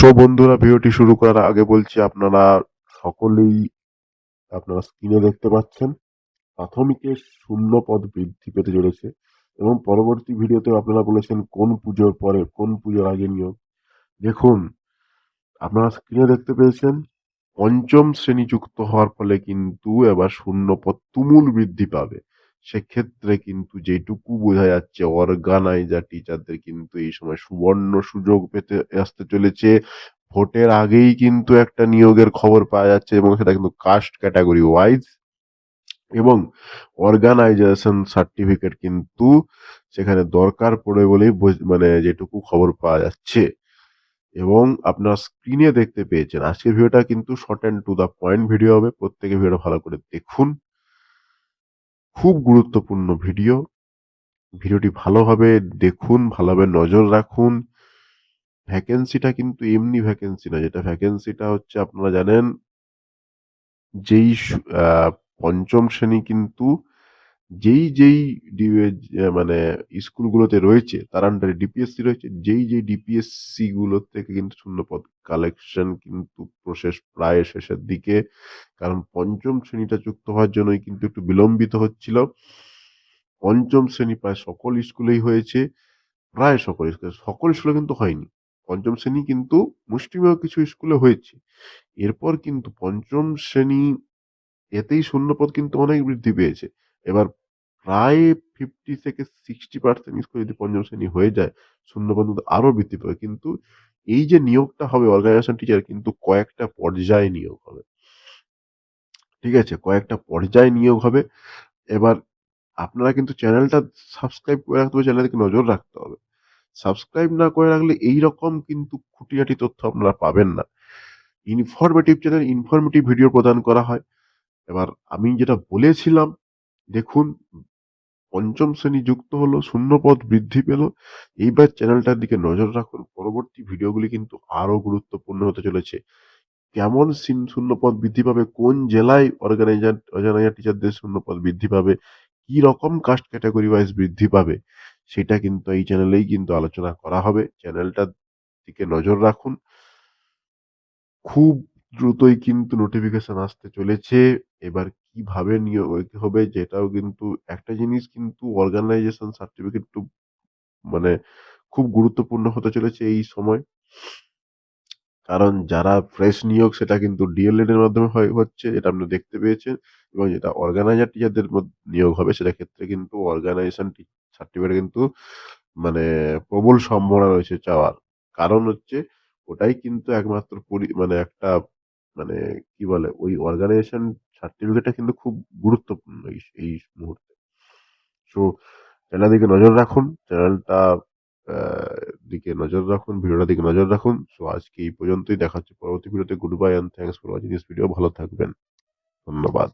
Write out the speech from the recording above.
So বন্ধুরা, ভিডিওটি শুরু করার আগে বলছি, আপনারা সকলেই আপনারা স্ক্রিনে দেখতে পাচ্ছেন প্রাথমিকের শূন্য পদ বৃদ্ধি পেতে চলেছে এবং পরবর্তী ভিডিওতে আপনারা বলেছেন কোন পুজোর পরে, কোন পুজোর আগে নিয়োগ। দেখুন, আপনারা স্ক্রিনে দেখতে পেয়েছেন, পঞ্চম শ্রেণি যুক্ত হওয়ার ফলে কিন্তু এবার শূন্য পদ তুমুল বৃদ্ধি পাবে। সেক্ষেত্রে কিন্তু যেটুকু বোঝা যাচ্ছে অর্গানাইজার টিচারদের কিন্তু এই সময় সুবর্ণ সুযোগ পেতে, আসতে চলেছে। ভোটের আগেই কিন্তু একটা নিয়োগের খবর পাওয়া যাচ্ছে এবং সেটা কিন্তু কাস্ট ক্যাটাগরি ওয়াইজ এবং অর্গানাইজেশন সার্টিফিকেট কিন্তু সেখানে দরকার পড়ে বলেই মানে যেটুকু খবর পাওয়া যাচ্ছে। এবং আপনারা স্ক্রিনে দেখতে পেয়েছেন। আজকের ভিডিওটা কিন্তু short and to the point video হবে। প্রত্যেকে ভিডিওটা ভালো করে দেখুন। খুব গুরুত্বপূর্ণ ভিডিও। ভিডিওটি ভালোভাবে দেখুন, ভালোভাবে নজর রাখুন। ভ্যাকেন্সিটা কিন্তু এমনি ভ্যাকেন্সি না, যেটা ভ্যাকেন্সিটা হচ্ছে আপনারা জানেন, যেই পঞ্চম শ্রেণি কিন্তু যেই যেই মানে স্কুলগুলোতে রয়েছে, তার আন্ডারে ডিপিএসসি রয়েছে, যেই যেই ডিপিএসসি গুলো থেকে কিন্তু শূন্যপদ কালেকশন কিন্তু প্রসেস প্রায় শেষের দিকে। কারণ পঞ্চম শ্রেণীটা যুক্ত হওয়ার জন্যই কিন্তু একটু বিলম্বিত হচ্ছিল। পঞ্চম শ্রেণি প্রায় সকল স্কুলেই হয়েছে, প্রায় সকল স্কুলে সকল স্কুলে কিন্তু হয়নি। পঞ্চম শ্রেণি কিন্তু মুষ্টিমেয় কিছু স্কুলে হয়েছে। এরপর কিন্তু পঞ্চম শ্রেণি এতেই শূন্যপদ কিন্তু অনেক বৃদ্ধি পেয়েছে। এবার প্রায় ফিফটি থেকে সিক্সটি পার্সেন্ট স্কুল যদি পঞ্চম শ্রেণি হয়ে যায়, শূন্যপদ কিন্তু আরও বৃদ্ধি পাবে। কিন্তু এই যে নিয়োগটা হবে অর্গানাইজেশন টিচার কিন্তু কয়েকটা পর্যায়ে নিয়োগ হবে। ঠিক আছে, কয়েকটা পর্যায়ে নিয়োগ হবে। এবার আপনারা কিন্তু চ্যানেলটা সাবস্ক্রাইব করে রাখতে হবে চ্যানেলকে নজর রাখতে হবে। সাবস্ক্রাইব না করে রাখলে এই রকম কিন্তু খুঁটিনাটি তথ্য আপনারা পাবেন না। ইনফরমেটিভ চ্যানেল ইনফরমেটিভ ভিডিও প্রদান করা হয়। এবার আমি যেটা বলেছিলাম, দেখুন, পঞ্চম শ্রেণি যুক্ত হলো শূন্যপদ বৃদ্ধি পেল। এইবার চ্যানেলটার দিকে নজর রাখুন। পরবর্তী ভিডিওগুলি কিন্তু আরও গুরুত্বপূর্ণ হতে চলেছে। কেমন শূন্যপদ বৃদ্ধি পাবে? কোন জেলায় অর্গানাইজার অর্গানাইজার টিচারদের শূন্যপদ বৃদ্ধি পাবে? কি রকম কাস্ট ক্যাটাগরি ওয়াইজ বৃদ্ধি পাবে? সেটা কিন্তু এই চ্যানেলেই কিন্তু আলোচনা করা হবে। চ্যানেলটার দিকে নজর রাখুন। খুব দ্রুতই কিন্তু নোটিফিকেশন আসতে চলেছে। এবার কীভাবে নিয়োগ হবে যেটাও কিন্তু একটা জিনিস কিন্তু অর্গানাইজেশন সার্টিফিকেট একটু মানে খুব গুরুত্বপূর্ণ হতে চলেছে এই সময়। কারণ যারা ফ্রেশ নিয়োগ সেটা কিন্তু ডিএলএড এর মাধ্যমে হয়, হচ্ছে এটা আপনি দেখতে পেয়েছেন এবং যেটা অর্গানাইজার টিচারদের নিয়োগ হবে সেটা ক্ষেত্রে কিন্তু অর্গানাইজেশন সার্টিফিকেট কিন্তু মানে প্রবল সম্ভাবনা রয়েছে চাওয়ার। কারণ হচ্ছে ওটাই কিন্তু একমাত্র মানে একটা মানে কি বলে, ওই অর্গানাইজেশন সার্টিফিকেটটা কিন্তু খুব গুরুত্বপূর্ণ এই মুহূর্তে। সো চ্যানেল দিকে নজর রাখুন চ্যানেলটা দিকে নজর রাখুন ভিডিওটা দিকে নজর রাখুন। সো আজকে এই পর্যন্তই, দেখা হচ্ছে পরবর্তী ভিডিওতে good bye and thanks for watching this video ভালো থাকবেন। ধন্যবাদ।